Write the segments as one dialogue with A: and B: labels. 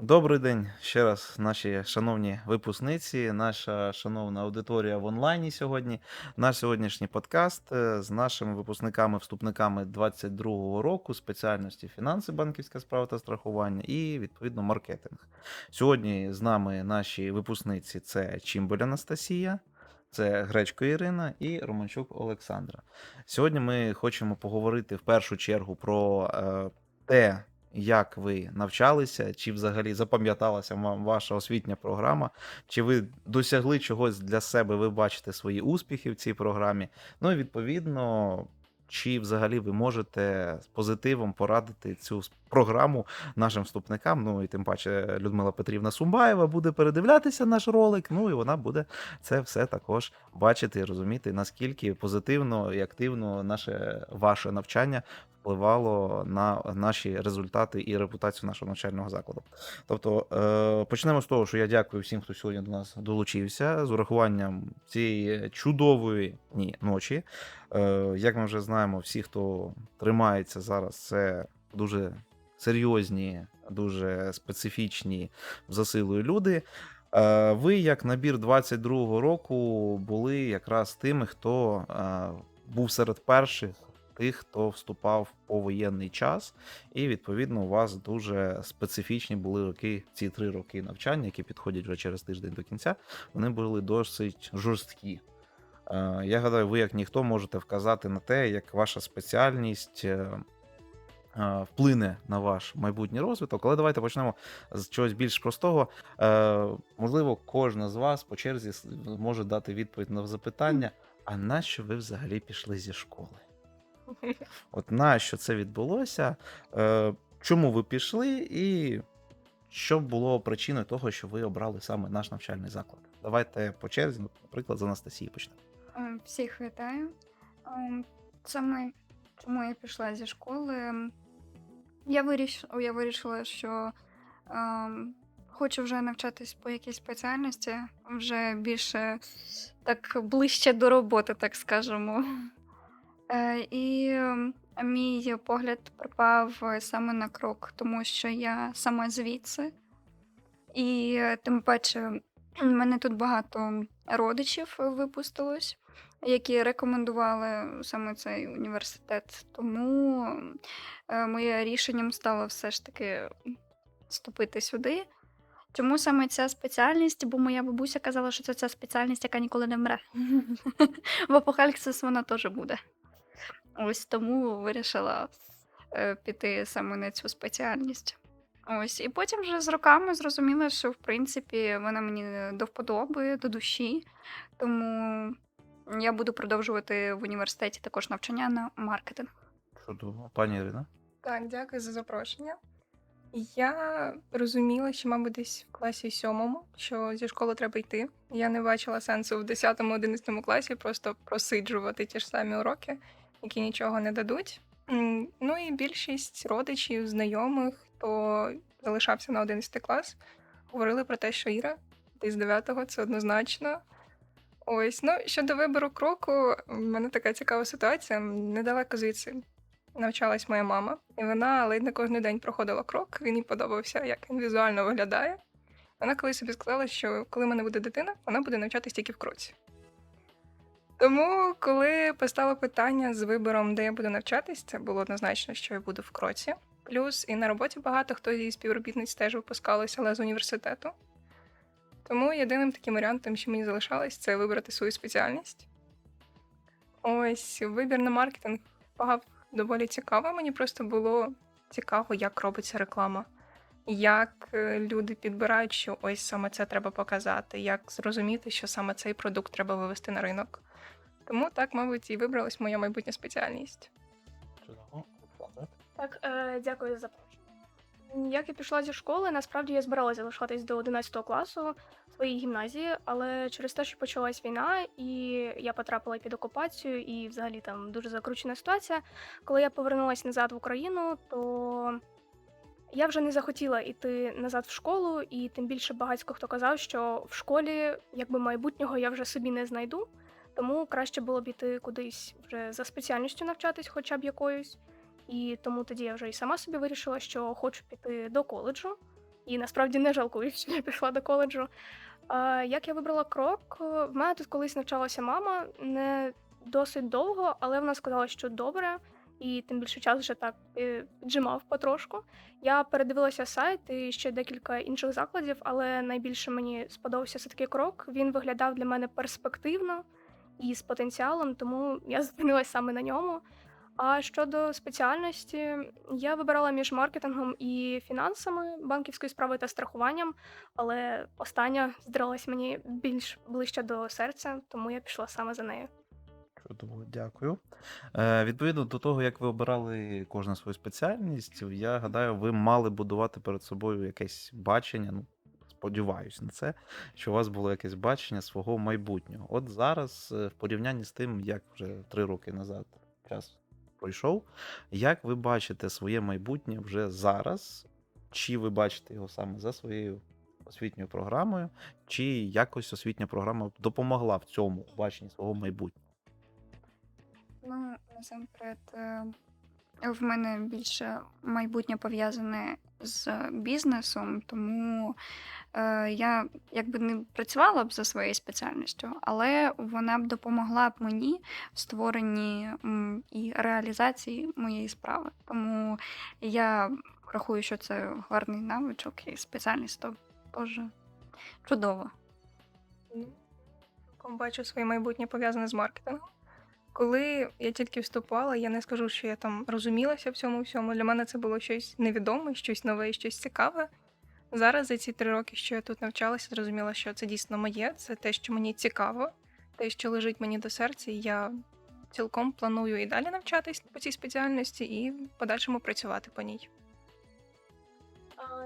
A: Добрий день ще раз, наші шановні випускниці, наша шановна аудиторія в онлайні сьогодні. Наш сьогоднішній подкаст е, з нашими випускниками-вступниками 22-го року спеціальності фінанси, банківська справа та страхування і відповідно маркетинг. Сьогодні з нами наші випускниці це Чімбель Анастасія. Це Гречко Ірина і Романчук Олександра. Сьогодні ми хочемо поговорити в першу чергу про е, те, як ви навчалися, чи взагалі запам'яталася вам ваша освітня програма, чи ви досягли чогось для себе, ви бачите свої успіхи в цій програмі. Ну і відповідно, чи взагалі ви можете з позитивом порадити цю програму нашим вступникам. Ну і тим паче Людмила Петрівна Сумбаєва буде передивлятися наш ролик. Ну і вона буде це все також бачити і розуміти, наскільки позитивно і активно наше ваше навчання впливало на наші результати і репутацію нашого навчального закладу. Тобто е, почнемо з того, що я дякую всім, хто сьогодні до нас долучився з урахуванням цієї чудової ні, ночі. Е, як ми вже знаємо, всі, хто тримається зараз, це дуже серйозні, дуже специфічні за люди. Е, Ви, як набір 22-го року, були якраз тими, хто був серед перших тих, хто вступав в повоєнний час, і відповідно у вас дуже специфічні були роки, ці три роки навчання, які підходять вже через тиждень до кінця. Вони були досить жорсткі. Е, Я гадаю, ви, як ніхто, можете вказати на те, як ваша спеціальність е, е, вплине на ваш майбутній розвиток. Але давайте почнемо з чогось більш простого. Можливо, кожна з вас по черзі може дати відповідь на запитання: а нащо ви взагалі пішли зі школи? От нащо це відбулося? Е, Чому ви пішли, і що було причиною того, що ви обрали саме наш навчальний заклад? Давайте по черзі, наприклад, з Анастасії почнемо.
B: Е, Всіх вітаю. Ем, Саме чому я пішла зі школи. Я, виріш... я вирішила, що ем, хочу вже навчатись по якійсь спеціальності, вже більше так ближче до роботи, так скажемо. Е, І мій погляд припав е, саме на крок, тому що я сама звідси. І е, тим паче, в мене тут багато родичів випустилось, які рекомендували саме цей університет. Тому моє рішенням стало все ж таки вступити сюди. Чому саме ця спеціальність? Бо моя бабуся казала, що це ця спеціальність, яка ніколи не вмре. В апокаліпсис вона теж буде. Ось тому вирішила е, піти саме на цю спеціальність. Ось, і потім вже з роками зрозуміла, що в принципі вона мені до вподоби, до душі. Тому я буду продовжувати в університеті також навчання на маркетинг.
A: Чудово, пані Ірина.
C: Так, дякую за запрошення. Я розуміла, що, мабуть, десь в класі сьомому, що зі школи треба йти. Я не бачила сенсу в 10-11 класі просто просиджувати ті ж самі уроки, які нічого не дадуть. Ну і більшість родичів, знайомих, хто залишався на 11 клас, говорили про те, що Іра, ти з 9-го, це однозначно. Ось, ну щодо вибору кроку, в мене така цікава ситуація. Недалеко звідси навчалась моя мама, і вона ледь не кожен день проходила крок. Він їй подобався, як він візуально виглядає. Вона колись собі сказала, що коли в мене буде дитина, вона буде навчатись тільки в кроці. Тому, коли постало питання з вибором, де я буду навчатись, це було однозначно, що я буду в кроці. Плюс і на роботі багато хто зі співробітниць теж випускалися, але з університету. Тому єдиним таким варіантом, що мені залишалось, це вибрати свою спеціальність. Ось вибір на маркетинг впав доволі цікаво. Мені просто було цікаво, як робиться реклама, як е, люди підбирають, що ось саме це треба показати, як зрозуміти, що саме цей продукт треба вивести на ринок. Тому так, мабуть, і вибралась моя майбутня спеціальність.
A: Чудово.
D: Так, е, дякую за запрошення. Як я пішла зі школи, насправді я збиралася залишатись до 11 класу в своїй гімназії, але через те, що почалась війна, і я потрапила під окупацію, і взагалі там дуже закручена ситуація. Коли я повернулася назад в Україну, то я вже не захотіла йти назад в школу, і тим більше багатько хто казав, що в школі якби майбутнього я вже собі не знайду. Тому краще було б іти кудись вже за спеціальністю навчатись, хоча б якоюсь. І тому тоді я вже і сама собі вирішила, що хочу піти до коледжу. і насправді не жалкую, що я пішла до коледжу. Е, Як я вибрала крок? Е, В мене тут колись навчалася мама не досить довго, але вона сказала, що добре, і тим більше час вже так е, піджимав потрошку. Я передивилася сайт і ще декілька інших закладів, але найбільше мені сподобався все таки крок. Він виглядав для мене перспективно і з потенціалом, тому я зупинилась саме на ньому. А щодо спеціальності, я вибирала між маркетингом і фінансами, банківською справою та страхуванням, але остання здалась мені більш ближче до серця, тому я пішла саме за нею.
A: Чудово, дякую. Е, відповідно до того, як ви обирали кожну свою спеціальність, я гадаю, ви мали будувати перед собою якесь бачення. Ну, сподіваюсь на це, що у вас було якесь бачення свого майбутнього. От зараз, е, в порівнянні з тим, як вже три роки назад час пройшов, як ви бачите своє майбутнє вже зараз? Чи ви бачите його саме за своєю освітньою програмою, чи якось освітня програма допомогла в цьому баченні свого майбутнього?
B: Ну, насамперед, е, в мене більше майбутнє пов'язане з бізнесом, тому е, я якби не працювала б за своєю спеціальністю, але вона б допомогла б мені в створенні і реалізації моєї справи. Тому я рахую, що це гарний навичок і спеціальність то теж чудово.
C: Бачу своє майбутнє пов'язане з маркетингом. Коли я тільки вступала, я не скажу, що я там розумілася в цьому всьому. Для мене це було щось невідоме, щось нове, щось цікаве. Зараз за ці три роки, що я тут навчалася, зрозуміла, що це дійсно моє, це те, що мені цікаво, те, що лежить мені до серця, і я цілком планую і далі навчатись по цій спеціальності і в подальшому працювати по ній.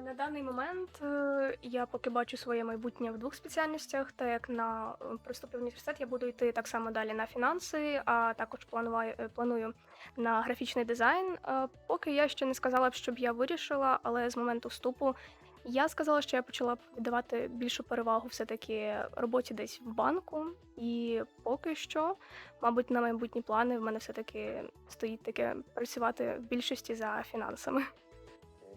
D: На даний момент е, я поки бачу своє майбутнє в двох спеціальностях. Так як на е, приступі в університет я буду йти так само далі на фінанси, а також планую, е, планую на графічний дизайн. Поки я ще не сказала б, щоб я вирішила, але з моменту вступу я сказала, що я почала б віддавати більшу перевагу все-таки роботі десь в банку. І поки що, мабуть, на майбутні плани в мене все-таки стоїть таке працювати в більшості за фінансами.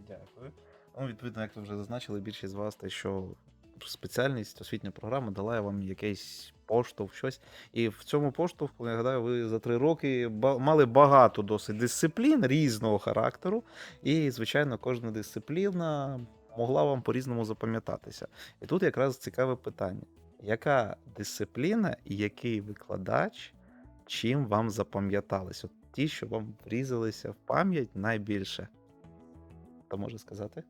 A: Дякую. Ну, відповідно, як ви вже зазначили, більшість з вас те, що спеціальність, освітня програма дала вам якийсь поштовх, щось. І в цьому поштовху, я гадаю, ви за три роки мали багато досить дисциплін різного характеру. І, звичайно, кожна дисципліна могла вам по-різному запам'ятатися. І тут якраз цікаве питання: яка дисципліна і який викладач чим вам запам'ятались? От ті, що вам врізалися в пам'ять найбільше. Хто може сказати?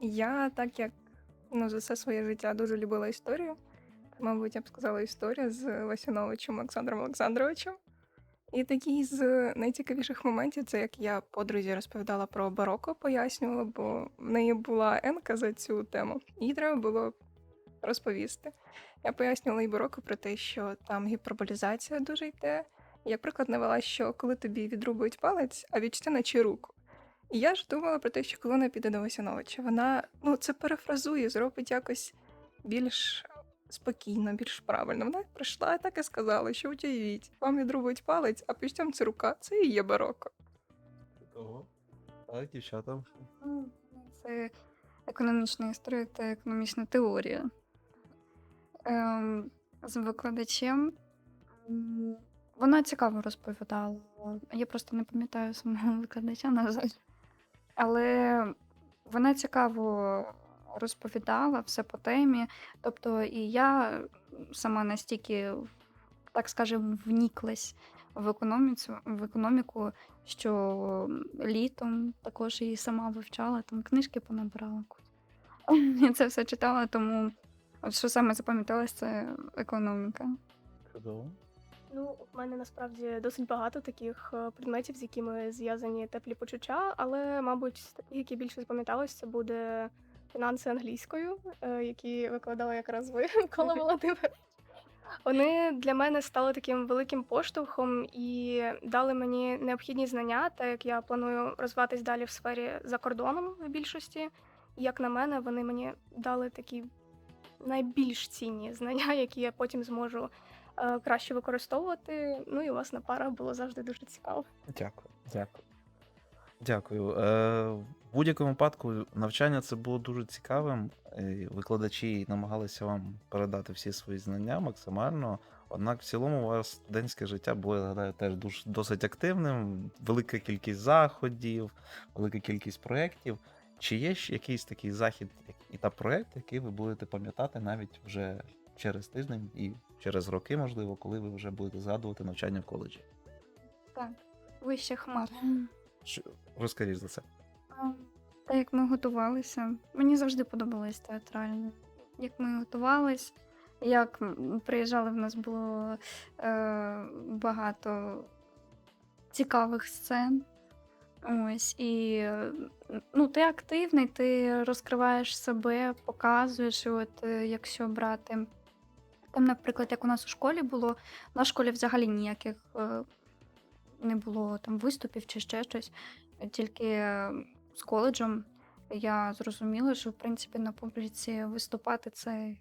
C: Я, так як ну, за все своє життя дуже любила історію, мабуть, я б сказала історія з Васяновичем Олександром Олександровичем. І такий з найцікавіших моментів це як я подрузі розповідала про бароко, пояснювала, бо в неї була енка за цю тему, і їй треба було розповісти. Я пояснювала їй бароко про те, що там гіперболізація дуже йде. Як приклад навела, що коли тобі відрубують палець, а відчути наче руку. І я ж думала про те, що коли вона піде до Васяновича, вона ну це перефразує, зробить якось більш спокійно, більш правильно. Вона прийшла і так і сказала, що утявіть, вам відрубують палець, а потім це рука, це і є бароко.
A: Того. Так, дівчата.
B: Це економічна історія та економічна теорія. Ем, з викладачем вона цікаво розповідала. Я просто не пам'ятаю самого викладача, на жаль. Але вона цікаво розповідала все по темі. Тобто, і я сама настільки, так скажемо, вніклась в економіку, в економіку, що літом також її сама вивчала, там книжки понабирала. Я це все читала, тому от що саме запам'яталось, це економіка.
A: Чудово.
D: Ну, в мене насправді досить багато таких е, предметів, з якими зв'язані теплі почуття, але, мабуть, які більше запам'яталось, це буде фінанси англійською, е, які викладала якраз ви, Микола Володимир. Вони для мене стали таким великим поштовхом і дали мені необхідні знання, так як я планую розвиватись далі в сфері за кордоном в більшості. Як на мене, вони мені дали такі найбільш цінні знання, які я потім зможу краще використовувати. Ну і власне пара було завжди дуже цікаво.
A: Дякую. Дякую. Дякую. Е, В будь-якому випадку навчання це було дуже цікавим. Викладачі намагалися вам передати всі свої знання максимально. Однак, в цілому, у вас студентське життя було, я гадаю, теж дуже досить активним. Велика кількість заходів, велика кількість проєктів. Чи є ще якийсь такий захід і та проєкт, який ви будете пам'ятати навіть вже через тиждень і через роки, можливо, коли ви вже будете згадувати навчання в коледжі?
B: Так, вище хмар.
A: Що- Розкажіть за це.
B: А, Та як ми готувалися, мені завжди подобалось театральне. Як ми готувались, як м, приїжджали, в нас було е, багато цікавих сцен. Ось, і е, ну, ти активний, ти розкриваєш себе, показуєш, і от е, якщо брати. Там, наприклад, як у нас у школі було, в нашій школі взагалі ніяких е, не було там виступів чи ще щось. Тільки е, з коледжем я зрозуміла, що в принципі на публіці виступати це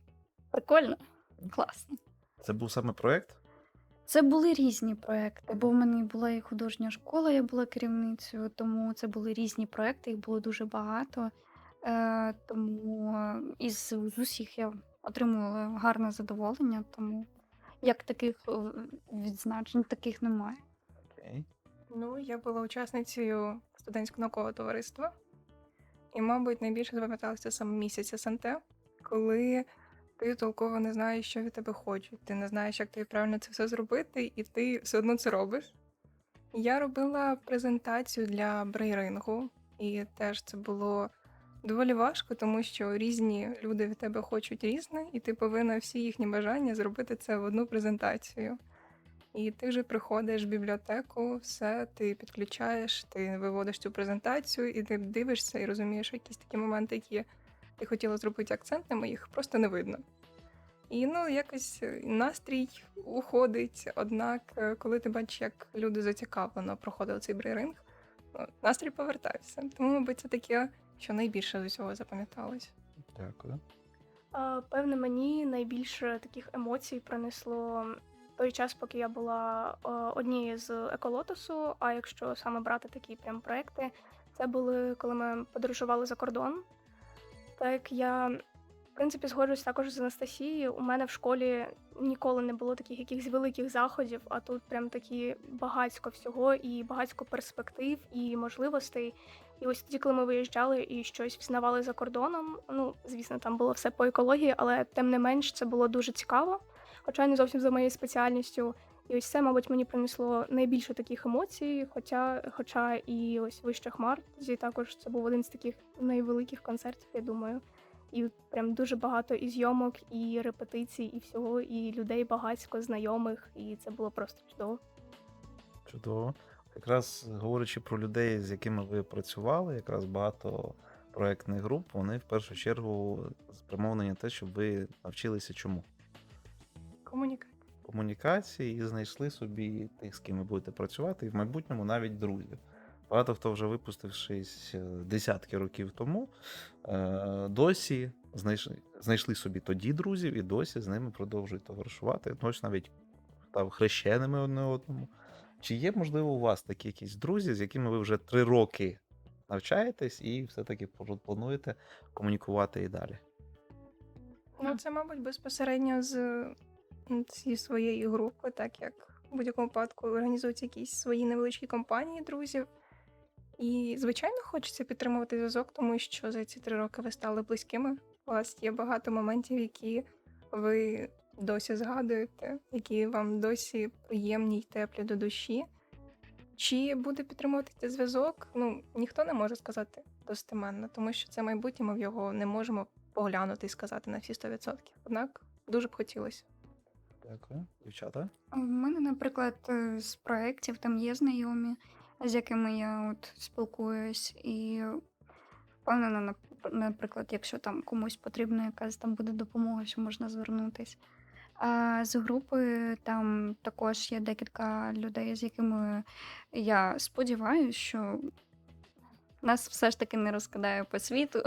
B: прикольно, класно.
A: Це був саме проєкт?
B: Це були різні проекти, бо в мене була і художня школа, я була керівницею, тому це були різні проекти, їх було дуже багато. Е, тому е, із з усіх я отримувала гарне задоволення, тому як таких е, відзначень, таких немає.
A: Окей.
C: Ну, я була учасницею студентського наукового товариства, і, мабуть, найбільше запам'яталося саме місяць СНТ, коли ти толково не знаєш, що від тебе хочуть. Ти не знаєш, як тобі правильно це все зробити, і ти все одно це робиш. Я робила презентацію для брейрингу, і теж це було доволі важко, тому що різні люди від тебе хочуть різне, і ти повинна всі їхні бажання зробити це в одну презентацію. І ти вже приходиш в бібліотеку, все, ти підключаєш, ти виводиш цю презентацію, і ти дивишся і розумієш, якісь такі моменти, які ти хотіла зробити акцентними, їх просто не видно. І ну, якось е, настрій уходить. Однак, е, коли ти бачиш, як люди зацікавлено проходили цей брейринг, ну, настрій повертається. Тому, мабуть, це таке, що найбільше з усього запам'яталось.
A: Дякую.
D: А, Певне, мені найбільше таких емоцій принесло той час, поки я була е, однією з еколотосу. А якщо саме брати такі прям проекти, це були коли ми подорожували за кордон. Так я, в принципі, згоджуюсь також з Анастасією. У мене в школі ніколи не було таких якихось великих заходів, а тут прям такі багатько всього і багатько перспектив і можливостей. І ось тоді, коли ми виїжджали і щось взнавали за кордоном, ну звісно, там було все по екології, але тим не менш це було дуже цікаво, хоча не зовсім за моєю спеціальністю. І ось це, мабуть, мені принесло найбільше таких емоцій, хоча, хоча і ось вище хмар, тоді також це був один з таких найвеликих концертів, я думаю. І прям дуже багато і зйомок, і репетицій, і всього, і людей багатько знайомих, і це було просто чудово.
A: Чудово. Якраз говорячи про людей, з якими ви працювали, якраз багато проєктних груп, вони в першу чергу спрямовані на те, щоб ви навчилися чому?
C: Комунікація.
A: Комунікації і знайшли собі тих, з ким ви будете працювати, і в майбутньому навіть друзів. Багато хто вже випустившись е, десятки років тому, е, досі знайшли, знайшли собі тоді друзів і досі з ними продовжують товаришувати. Хтось навіть став хрещеними одне одному. Чи є, можливо, у вас такі якісь друзі, з якими ви вже три роки навчаєтесь і все-таки плануєте комунікувати і далі?
C: Ну, це, мабуть, безпосередньо з, зі своєї групи, так як в будь-якому випадку організуються якісь свої невеличкі компанії друзів. І, звичайно, хочеться підтримувати зв'язок, тому що за ці три роки ви стали близькими. У вас є багато моментів, які ви досі згадуєте, які вам досі приємні й теплі до душі. Чи буде підтримувати цей зв'язок? Ну, ніхто не може сказати достеменно, тому що це майбутнє, ми в його не можемо поглянути і сказати на всі 100%. Однак дуже б хотілося.
A: Дякую. Дівчата?
B: У мене, наприклад, е, з проєктів там є знайомі, з якими я от спілкуюсь, і впевнена, нап- наприклад, якщо там комусь потрібна якась там буде допомога, що можна звернутись. А з групи там також є декілька людей, з якими я сподіваюся, що нас все ж таки не розкидає по світу,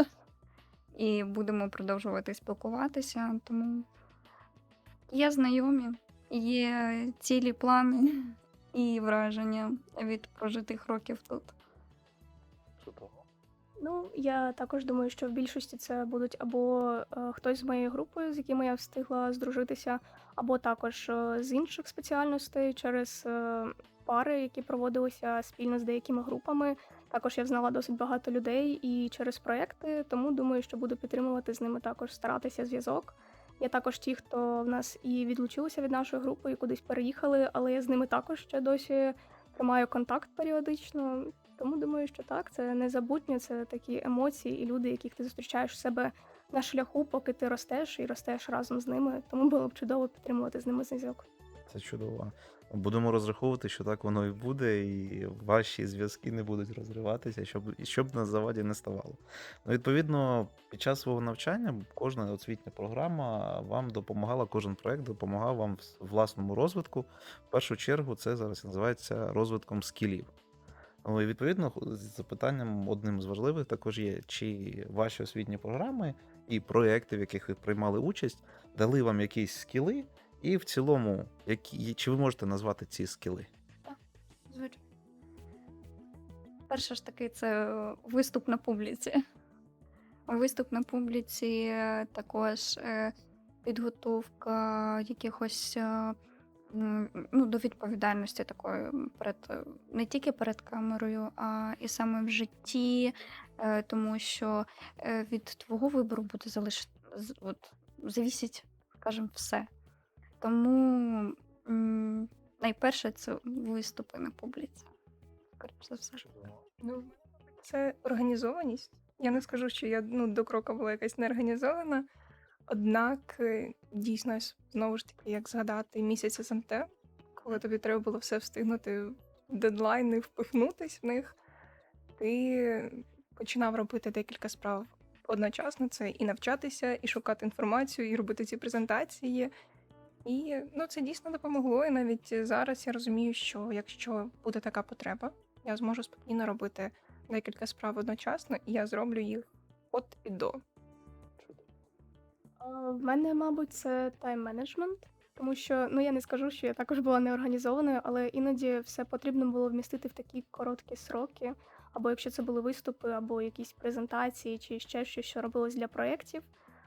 B: і будемо продовжувати спілкуватися. Тому є знайомі, є цілі плани і враження від прожитих років тут.
A: Чудово.
D: Ну, я також думаю, що в більшості це будуть або е, хтось з моєї групи, з якими я встигла здружитися, або також е, з інших спеціальностей через е, пари, які проводилися спільно з деякими групами. Також я знала досить багато людей і через проекти, тому думаю, що буду підтримувати з ними також старатися зв'язок. Я також ті, хто в нас і відлучилися від нашої групи, і кудись переїхали, але я з ними також ще досі тримаю контакт періодично. Тому думаю, що так, це незабутнє, це такі емоції і люди, яких ти зустрічаєш у себе на шляху, поки ти ростеш і ростеш разом з ними. Тому було б чудово підтримувати з ними зв'язок.
A: Це чудово. Будемо розраховувати, що так воно і буде, і ваші зв'язки не будуть розриватися, щоб, щоб на заваді не ставало. Ну, відповідно, під час свого навчання кожна освітня програма вам допомагала, кожен проект допомагав вам в власному розвитку. В першу чергу, це зараз називається розвитком скілів. І відповідно, з запитанням одним з важливих також є, чи ваші освітні програми і проекти, в яких ви приймали участь, дали вам якісь скіли, і в цілому, які, чи ви можете назвати ці скіли?
B: Звичайно. Перше ж таки, це виступ на публіці. Виступ на публіці, також е, підготовка якихось е, м, ну, до відповідальності такої перед е, не тільки перед камерою, а і саме в житті, е, тому що е, від твого вибору буде залиш... з- от, завісить, скажімо, все. Тому м, найперше це виступи на публіці. Скоріше за все.
C: Ну, це організованість. Я не скажу, що я ну, до кроку була якась неорганізована. Однак, е, дійсно, знову ж таки, як згадати місяць СМТ, коли тобі треба було все встигнути в дедлайни, впихнутись в них, ти починав робити декілька справ одночасно. Це і навчатися, і шукати інформацію, і робити ці презентації. І ну, це дійсно допомогло. І навіть зараз я розумію, що якщо буде така потреба, я зможу спокійно робити декілька справ одночасно, і я зроблю їх от і до.
D: А, В мене, мабуть, це тайм-менеджмент, тому що ну я не скажу, що я також була неорганізованою, але іноді все потрібно було вмістити в такі короткі сроки, або якщо це були виступи, або якісь презентації, чи ще щось, що робилось для проєктів.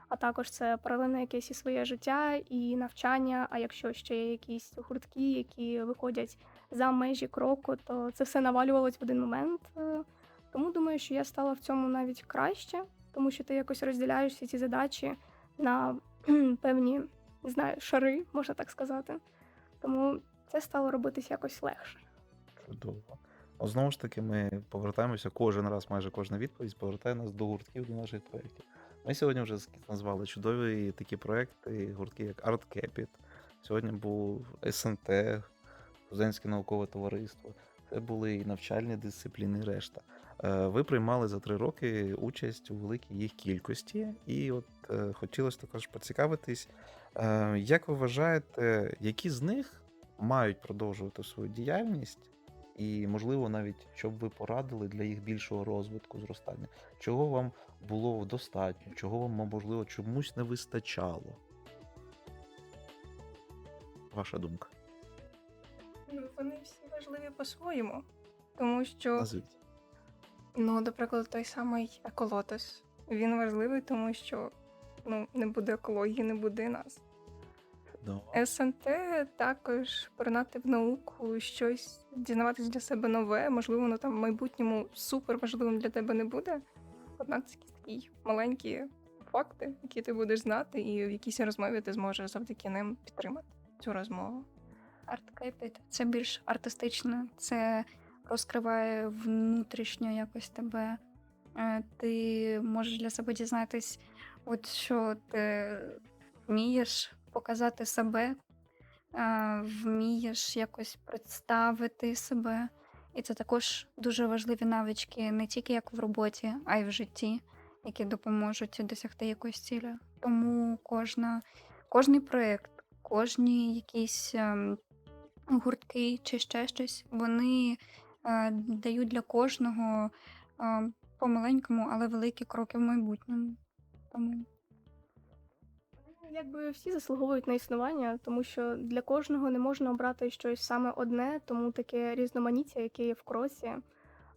D: А також це паралельно якесь і своє життя, і навчання. А якщо ще є якісь гуртки, які виходять за межі кроку, то це все навалювалось в один момент. Е, Тому думаю, що я стала в цьому навіть краще, тому що ти якось розділяєш всі ці задачі на певні, не знаю, шари, можна так сказати. Тому це стало робитись якось легше.
A: Чудово. Ну, знову ж таки, ми повертаємося кожен раз, майже кожна відповідь повертає нас до гуртків, до наших проєктів. Ми сьогодні вже назвали чудові такі проекти, гуртки, як ArtCapit. Сьогодні був СНТ, Студентське наукове товариство. Це були і навчальні дисципліни, решта. Е, Ви приймали за три роки участь у великій їх кількості, і от хотілося також поцікавитись, е, як ви вважаєте, які з них мають продовжувати свою діяльність, і, можливо, навіть щоб ви порадили для їх більшого розвитку, зростання, чого вам було достатньо, чого вам, можливо, чомусь не вистачало? Ваша думка.
C: Ну, вони всі важливі по-своєму, тому що,
A: Назвіть.
C: ну, до прикладу, той самий еколотос. Він важливий, тому що ну, не буде екології, не буде нас.
A: Чудово.
C: СНТ також поринати в науку, щось дізнаватись для себе нове. Можливо, воно там в майбутньому супер важливим для тебе не буде. Однак це такі маленькі факти, які ти будеш знати, і в якійсь розмові ти зможеш завдяки ним підтримати цю розмову.
B: Арткейпіт це більш артистично, це розкриває внутрішньо якось тебе. Е, Ти можеш для себе дізнатись, от що ти вмієш показати себе, вмієш якось представити себе. І це також дуже важливі навички не тільки як в роботі, а й в житті, які допоможуть досягти якоїсь цілі. Тому кожна, кожний проєкт, кожні якісь ем, гуртки чи ще щось, вони е, дають для кожного е, помаленькому, але великі кроки в майбутньому. Тому
D: Якби всі заслуговують на існування, тому що для кожного не можна обрати щось саме одне, тому таке різноманіття, яке є в кроці,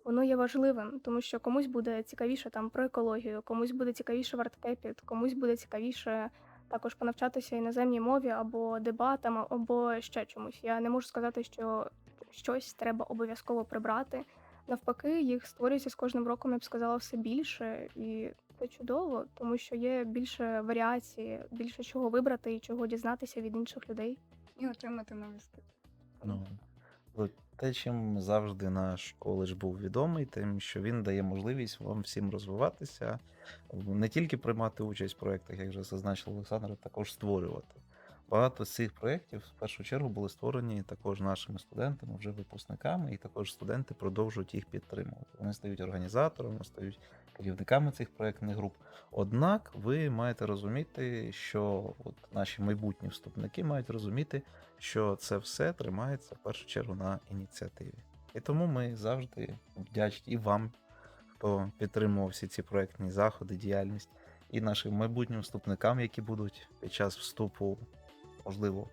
D: воно є важливим, тому що комусь буде цікавіше там про екологію, комусь буде цікавіше варткепіт, комусь буде цікавіше також понавчатися іноземній мові або дебатам, або ще чомусь. Я не можу сказати, що щось треба обов'язково прибрати. Навпаки, їх створюється з кожним роком, я б сказала, все більше, і це чудово, тому що є більше варіації, більше чого вибрати і чого дізнатися від інших людей.
B: І отримати нові скіл.
A: Ну, те, чим завжди наш коледж був відомий, тим, що він дає можливість вам всім розвиватися, не тільки приймати участь в проєктах, як вже зазначив Олександр, а також створювати. Багато з цих проєктів в першу чергу були створені також нашими студентами, вже випускниками, і також студенти продовжують їх підтримувати. Вони стають організаторами, стають керівниками цих проєктних груп. Однак ви маєте розуміти, що от наші майбутні вступники мають розуміти, що це все тримається в першу чергу на ініціативі. І тому ми завжди вдячні і вам, хто підтримував всі ці проектні заходи, діяльність, і нашим майбутнім вступникам, які будуть під час вступу, можливо,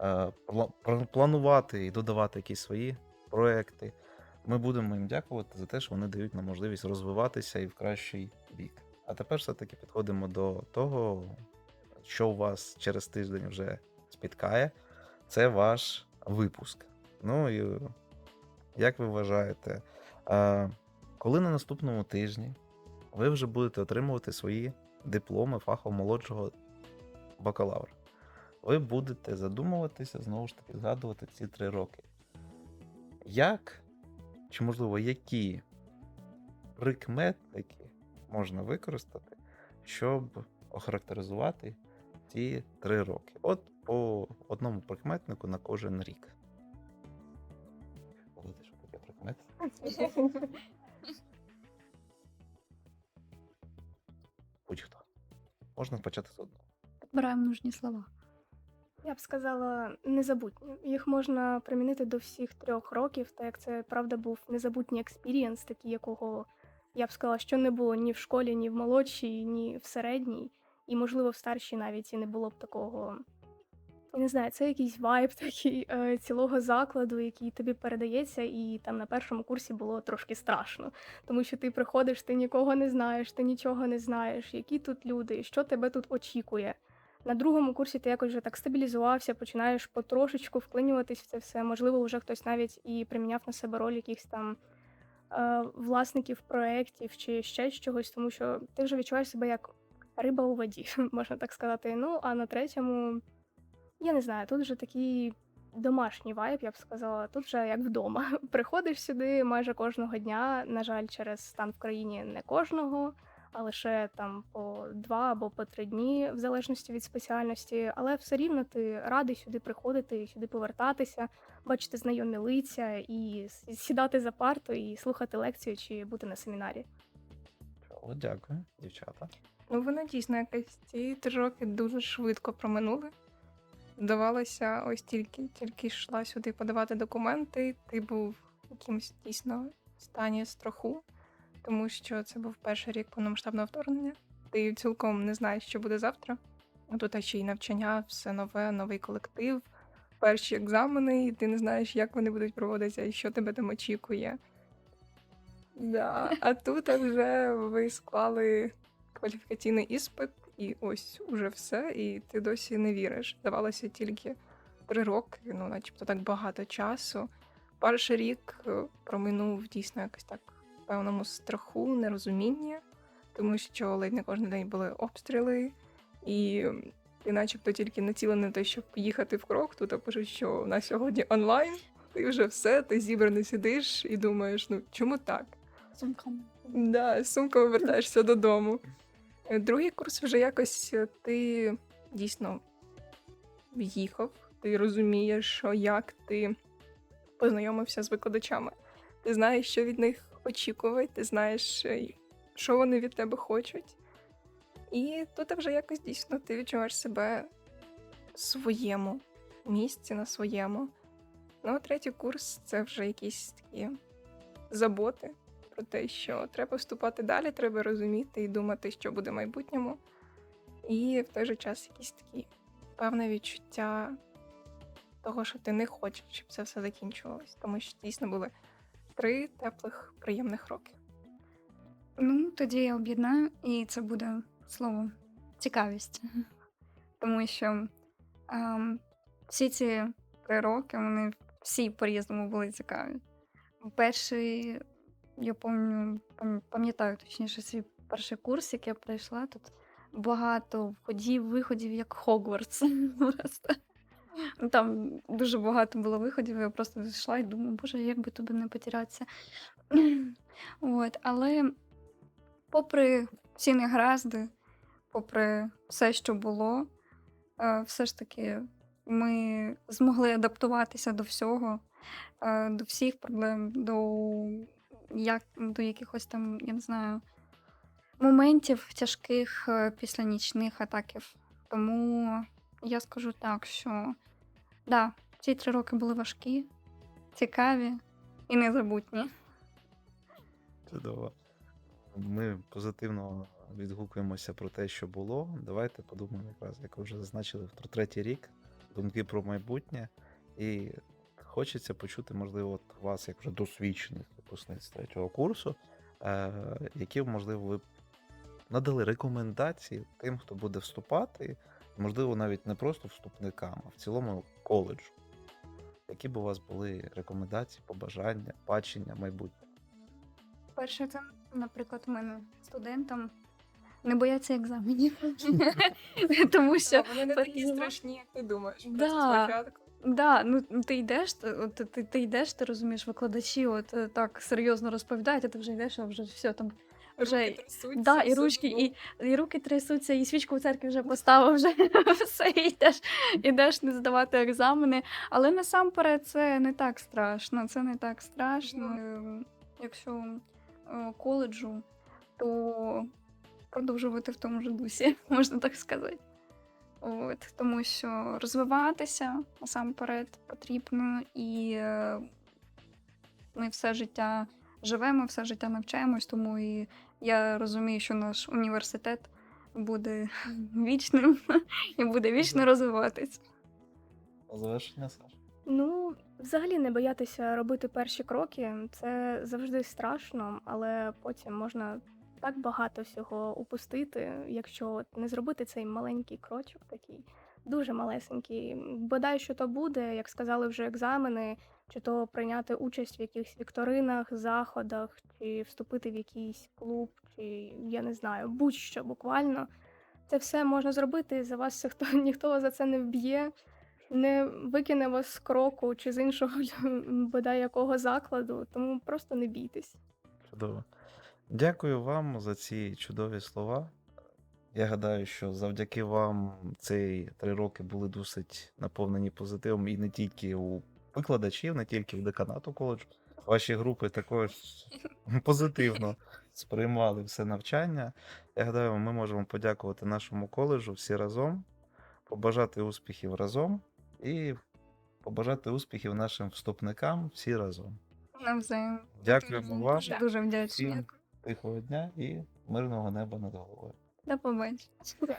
A: е, пла- пла- планувати і додавати якісь свої проекти. Ми будемо їм дякувати за те, що вони дають нам можливість розвиватися і в кращий бік. А тепер все-таки підходимо до того, що вас через тиждень вже спіткає. Це ваш випуск. Ну і як ви вважаєте, е, коли на наступному тижні ви вже будете отримувати свої дипломи фаху молодшого бакалавра, ви будете задумуватися, знову ж таки, згадувати ці три роки. Як, чи можливо, які прикметники можна використати, щоб охарактеризувати ці три роки? От по одному прикметнику на кожен рік. Володя, що таке прикмет? Будь-хто. Можна почати з одного.
B: Підбираємо нужні слова.
D: Я б сказала, незабутні. Їх можна примінити до всіх трьох років, так як це правда був незабутній експірієнс, такий, якого я б сказала, що не було ні в школі, ні в молодшій, ні в середній, і, можливо, в старшій навіть і не було б такого. Не знаю, це якийсь вайб такий е, цілого закладу, який тобі передається, і там на першому курсі було трошки страшно, тому що ти приходиш, ти нікого не знаєш, ти нічого не знаєш, які тут люди, що тебе тут очікує. На другому курсі ти якось вже так стабілізувався, починаєш потрошечку вклинюватись в це все. Можливо, вже хтось навіть і приміняв на себе роль якихось там е, власників проєктів чи ще чогось, тому що ти вже відчуваєш себе як риба у воді, можна так сказати. Ну, а на третьому, я не знаю, тут вже такий домашній вайб, я б сказала. Тут вже як вдома. Приходиш сюди майже кожного дня. На жаль, через стан в країні не кожного а лише там по два або по три дні, в залежності від спеціальності. Але все рівно ти радий сюди приходити, сюди повертатися, бачити знайомі лиця і сідати за парту і слухати лекцію чи бути на семінарі.
A: Чудово, дякую, дівчата.
C: Ну, воно дійсно якось ці три роки дуже швидко проминули. Здавалося, ось тільки тільки йшла сюди подавати документи. Ти був в якимось дійсно стані страху, тому що це був перший рік повномасштабного вторгнення. Ти цілком не знаєш, що буде завтра. А Тут ще й навчання, все нове, новий колектив, перші екзамени, і ти не знаєш, як вони будуть проводитися і що тебе там очікує. Да. А тут вже ви склали кваліфікаційний іспит, і ось уже все, і ти досі не віриш. Здавалося тільки три роки, ну начебто так багато часу. Перший рік е, проминув дійсно якось так певному страху, нерозумінні, тому що ледь не кожен день були обстріли, і ти начебто тільки націлений на те, щоб їхати в крок. Тут пишуть, що на сьогодні онлайн, ти вже все, ти зібраний сидиш і думаєш, ну чому так?
B: Сумками.
C: Да, з сумкою вертаєшся додому. Другий курс вже якось е, ти дійсно в'їхав, ти розумієш, що як ти познайомився з викладачами. Ти знаєш, що від них очікувати, ти знаєш, що вони від тебе хочуть. І тут вже якось дійсно ти відчуваєш себе в своєму місці, на своєму. Ну, а третій курс це вже якісь такі заботи про те, що треба вступати далі, треба розуміти і думати, що буде в майбутньому. І в той же час якісь такі певне відчуття того, що ти не хочеш, щоб це все закінчувалось. Тому що дійсно були три теплих, приємних роки.
B: Ну, тоді я об'єднаю, і це буде слово цікавість. Тому що ем, всі ці три роки вони всі по-різному були цікаві. Перший, я пам'ятаю, пам'ятаю точніше свій перший курс, як я пройшла, тут багато входів, виходів, як Хогвартс. Просто. Ну, Там дуже багато було виходів, я просто зайшла і думаю, боже, як би туди не потерятися. От, але попри всі негаразди, попри все, що було, е, все ж таки ми змогли адаптуватися до всього, е, до всіх проблем, до, як, до якихось там, я не знаю, моментів тяжких е, після нічних атаків. Тому я скажу так, що да, ці три роки були важкі, цікаві і незабутні.
A: Чудово. Ми позитивно відгукуємося про те, що було. Давайте подумаємо, якраз, як ви вже зазначили, про третій рік, думки про майбутнє. І хочеться почути, можливо, от вас, як вже досвідчених випускниць третього курсу, е, які, можливо, ви надали рекомендації тим, хто буде вступати, можливо, навіть не просто вступникам, а в цілому коледжу. Які б у вас були рекомендації, побажання, бачення майбутнього?
B: Перше, це, наприклад, у мене студентам не бояться екзаменів. Тому що
C: вони не такі страшні, як ти думаєш.
B: Да.
C: Спочатку.
B: Да, ну ти йдеш, ти, ти, ти йдеш, ти розумієш, викладачі от е, так серйозно розповідають, а ти вже йдеш, а вже все там. Вже,
C: трясуться,
B: да, і ручки, і, і руки трясуться, і свічку в церкві вже поставив, вже все, йдеш, йдеш не здавати екзамени. Але насамперед це не так страшно. Це не так страшно. Ем, Якщо е, коледжу, то продовжувати в тому ж дусі, можна так сказати. От, тому що розвиватися насамперед потрібно, і е, ми все життя живемо, все життя навчаємось, тому і я розумію, що наш університет буде вічним і буде вічно розвиватись.
A: Завершення, Саша?
D: Ну, взагалі не боятися робити перші кроки. Це завжди страшно, але потім можна так багато всього упустити, якщо от не зробити цей маленький крочок такий, дуже малесенький. Бодай, що то буде, як сказали вже екзамени, чи то прийняти участь в якихось вікторинах, заходах, чи вступити в якийсь клуб, чи я не знаю, будь-що буквально. Це все можна зробити. За вас хто ніхто за це не вб'є не викине вас з кроку чи з іншого бодай якого закладу, тому просто не бійтесь.
A: Чудово. Дякую вам за ці чудові слова. Я гадаю, що завдяки вам ці три роки були досить наповнені позитивом і не тільки у викладачів, не тільки у деканату коледжу. Ваші групи також позитивно сприймали все навчання. Я гадаю, ми можемо подякувати нашому коледжу всі разом, побажати успіхів разом і побажати успіхів нашим вступникам всі разом.
B: Навзаєм.
A: Дякуємо вам.
B: Дуже.
A: Всім тихого дня і мирного неба над головою.
B: До побачення.